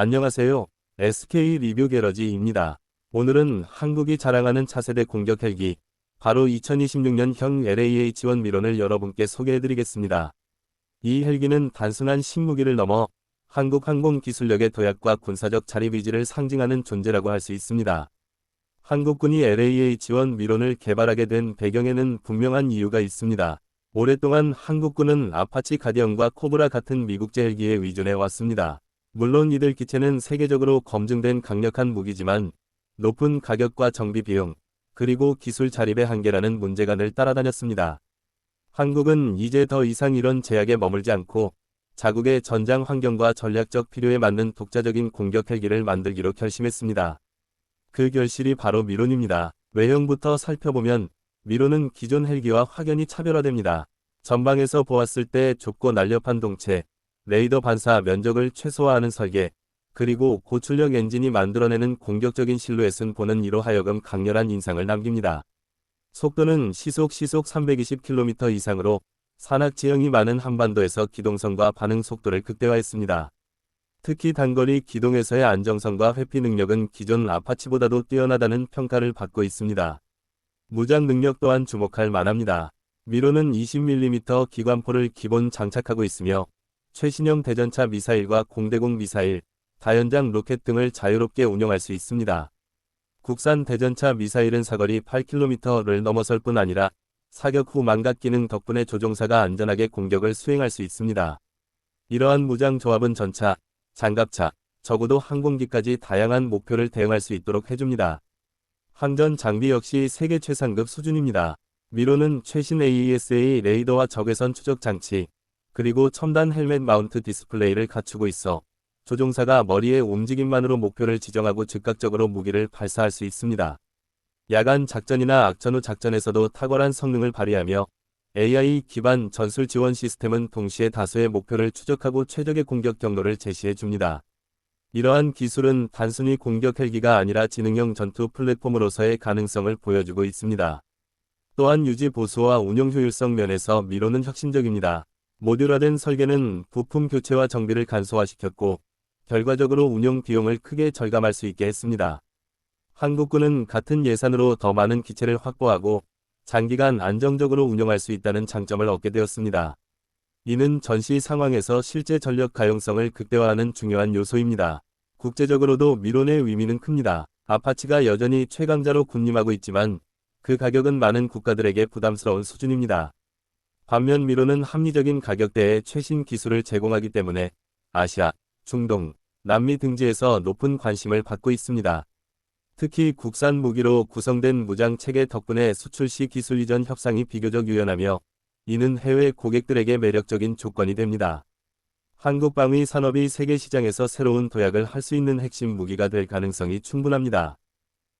안녕하세요. SK 리뷰 게러지입니다. 오늘은 한국이 자랑하는 차세대 공격 헬기, 바로 2026년형 LAH-1 미론을 여러분께 소개해드리겠습니다. 이 헬기는 단순한 식무기를 넘어 한국 항공 기술력의 도약과 군사적 자립 의지를 상징하는 존재라고 할 수 있습니다. 한국군이 LAH-1 미론을 개발하게 된 배경에는 분명한 이유가 있습니다. 오랫동안 한국군은 아파치 가디언과 코브라 같은 미국제 헬기에 의존해 왔습니다. 물론 이들 기체는 세계적으로 검증된 강력한 무기지만 높은 가격과 정비 비용, 그리고 기술 자립의 한계라는 문제가 늘 따라다녔습니다. 한국은 이제 더 이상 이런 제약에 머물지 않고 자국의 전장 환경과 전략적 필요에 맞는 독자적인 공격 헬기를 만들기로 결심했습니다. 그 결실이 바로 미론입니다. 외형부터 살펴보면 미론은 기존 헬기와 확연히 차별화됩니다. 전방에서 보았을 때 좁고 날렵한 동체, 레이더 반사 면적을 최소화하는 설계, 그리고 고출력 엔진이 만들어내는 공격적인 실루엣은 보는 이로 하여금 강렬한 인상을 남깁니다. 속도는 시속 시속 320km 이상으로 산악 지형이 많은 한반도에서 기동성과 반응 속도를 극대화했습니다. 특히 단거리 기동에서의 안정성과 회피 능력은 기존 아파치보다도 뛰어나다는 평가를 받고 있습니다. 무장 능력 또한 주목할 만합니다. 미로는 20mm 기관포를 기본 장착하고 있으며 최신형 대전차 미사일과 공대공 미사일, 다연장 로켓 등을 자유롭게 운용할 수 있습니다. 국산 대전차 미사일은 사거리 8km를 넘어설 뿐 아니라 사격 후 망각 기능 덕분에 조종사가 안전하게 공격을 수행할 수 있습니다. 이러한 무장 조합은 전차, 장갑차, 적어도 항공기까지 다양한 목표를 대응할 수 있도록 해줍니다. 항전 장비 역시 세계 최상급 수준입니다. 미로는 최신 AESA 레이더와 적외선 추적 장치, 그리고 첨단 헬멧 마운트 디스플레이를 갖추고 있어 조종사가 머리의 움직임만으로 목표를 지정하고 즉각적으로 무기를 발사할 수 있습니다. 야간 작전이나 악전 후 작전에서도 탁월한 성능을 발휘하며 AI 기반 전술 지원 시스템은 동시에 다수의 목표를 추적하고 최적의 공격 경로를 제시해 줍니다. 이러한 기술은 단순히 공격 헬기가 아니라 지능형 전투 플랫폼으로서의 가능성을 보여주고 있습니다. 또한 유지 보수와 운용 효율성 면에서 미로는 혁신적입니다. 모듈화된 설계는 부품 교체와 정비를 간소화시켰고 결과적으로 운용 비용을 크게 절감할 수 있게 했습니다. 한국군은 같은 예산으로 더 많은 기체를 확보하고 장기간 안정적으로 운영할 수 있다는 장점을 얻게 되었습니다. 이는 전시 상황에서 실제 전력 가용성을 극대화하는 중요한 요소입니다. 국제적으로도 미론의 의미는 큽니다. 아파치가 여전히 최강자로 군림하고 있지만 그 가격은 많은 국가들에게 부담스러운 수준입니다. 반면 미로는 합리적인 가격대의 최신 기술을 제공하기 때문에 아시아, 중동, 남미 등지에서 높은 관심을 받고 있습니다. 특히 국산 무기로 구성된 무장 체계 덕분에 수출 시 기술 이전 협상이 비교적 유연하며 이는 해외 고객들에게 매력적인 조건이 됩니다. 한국 방위 산업이 세계 시장에서 새로운 도약을 할 수 있는 핵심 무기가 될 가능성이 충분합니다.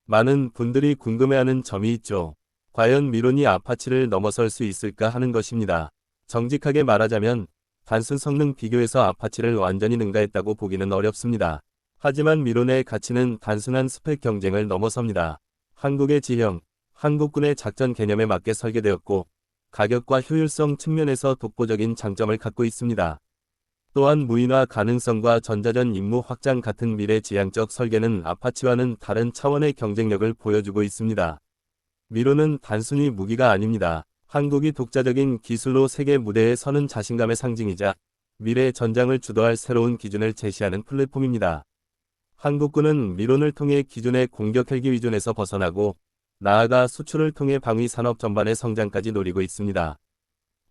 많은 분들이 궁금해하는 점이 있죠. 과연 미론이 아파치를 넘어설 수 있을까 하는 것입니다. 정직하게 말하자면 단순 성능 비교에서 아파치를 완전히 능가했다고 보기는 어렵습니다. 하지만 미론의 가치는 단순한 스펙 경쟁을 넘어섭니다. 한국의 지형, 한국군의 작전 개념에 맞게 설계되었고 가격과 효율성 측면에서 독보적인 장점을 갖고 있습니다. 또한 무인화 가능성과 전자전 임무 확장 같은 미래 지향적 설계는 아파치와는 다른 차원의 경쟁력을 보여주고 있습니다. 미로는 단순히 무기가 아닙니다. 한국이 독자적인 기술로 세계 무대에 서는 자신감의 상징이자 미래 전장을 주도할 새로운 기준을 제시하는 플랫폼입니다. 한국군은 미론을 통해 기존의 공격 헬기 위존에서 벗어나고 나아가 수출을 통해 방위 산업 전반의 성장까지 노리고 있습니다.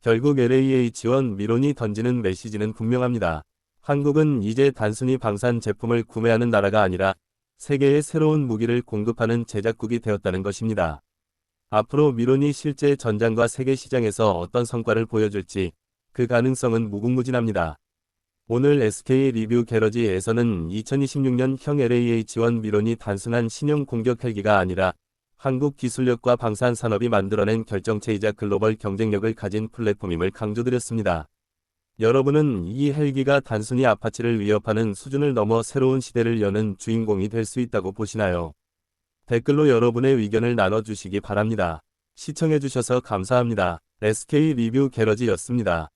결국 LAH1 미론이 던지는 메시지는 분명합니다. 한국은 이제 단순히 방산 제품을 구매하는 나라가 아니라 세계의 새로운 무기를 공급하는 제작국이 되었다는 것입니다. 앞으로 미론이 실제 전장과 세계 시장에서 어떤 성과를 보여줄지 그 가능성은 무궁무진합니다. 오늘 SK 리뷰 게러지에서는 2026년형 LAH-1 미론이 단순한 신형 공격 헬기가 아니라 한국 기술력과 방산 산업이 만들어낸 결정체이자 글로벌 경쟁력을 가진 플랫폼임을 강조드렸습니다. 여러분은 이 헬기가 단순히 아파치를 위협하는 수준을 넘어 새로운 시대를 여는 주인공이 될 수 있다고 보시나요? 댓글로 여러분의 의견을 나눠주시기 바랍니다. 시청해주셔서 감사합니다. SK 리뷰 게러지였습니다.